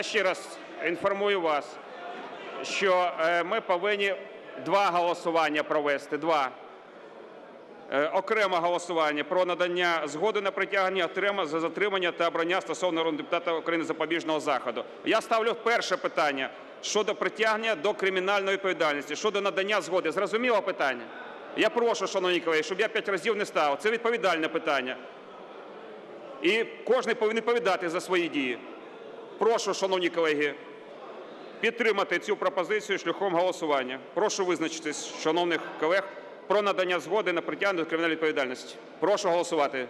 Я ще раз інформую вас, що е, ми повинні два голосування провести. Два. Е, Окреме голосування про надання згоди на притягнення, окремо за затримання та обрання стосовно народного депутата України запобіжного заходу. Я ставлю перше питання щодо притягнення до кримінальної відповідальності, щодо надання згоди. Зрозуміло питання? Я прошу, шановні колеги, щоб я п'ять разів не ставив. Це відповідальне питання. І кожен повинен відповідати за свої дії. Прошу, шановні колеги, підтримати цю пропозицію шляхом голосування. Прошу визначитись, шановних колег, про надання згоди на притягнення до кримінальної відповідальності. Прошу голосувати.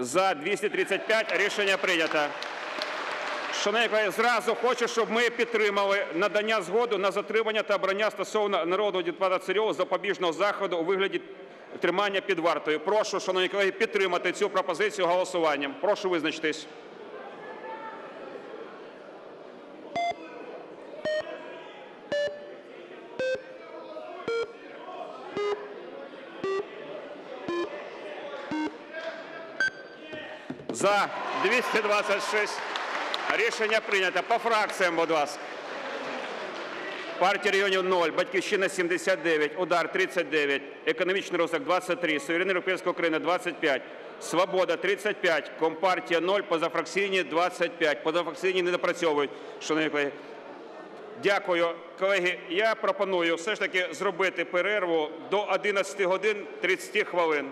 За 235 рішення прийнято. Шановні колеги, зразу хочу, щоб ми підтримали надання згоди на затримання та обрання стосовно народного депутата Царьова запобіжного заходу у вигляді тримання під вартою. Прошу, шановні колеги, підтримати цю пропозицію голосуванням. Прошу визначитись. За 226 рішення прийнято. По фракціям, будь ласка. Партія регіонів 0, Батьківщина 79, Удар 39, Економічний розвиток 23, Суверенна Європейська Україна 25, Свобода 35, Компартія 0, позафракційні 25. Позафракційні не допрацьовують, шановні колеги. Дякую. Колеги, я пропоную все ж таки зробити перерву до 11 годин 30 хвилин.